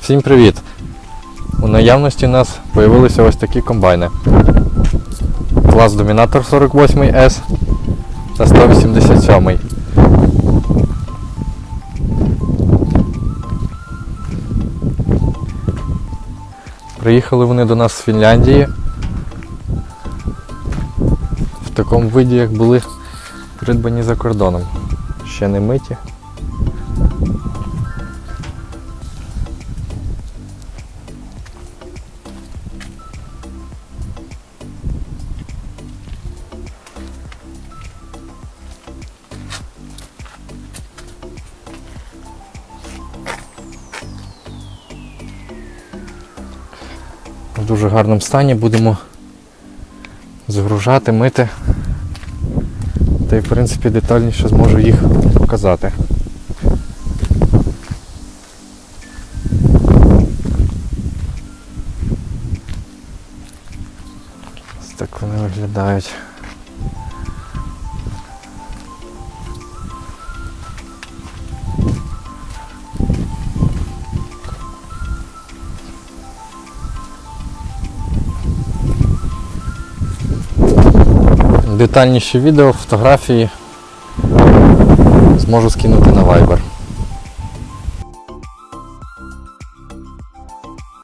Всім привіт! У наявності у нас з'явилися ось такі комбайни. Клас Домінатор 48S та 187. Приїхали вони до нас з Фінляндії. В такому виді, як були придбані за кордоном. Ще не миті. Дуже гарному стані будемо загружати, мити. Та й в принципі детальніше зможу їх показати. Ось так вони виглядають. Детальніші відео, фотографії зможу скинути на Viber.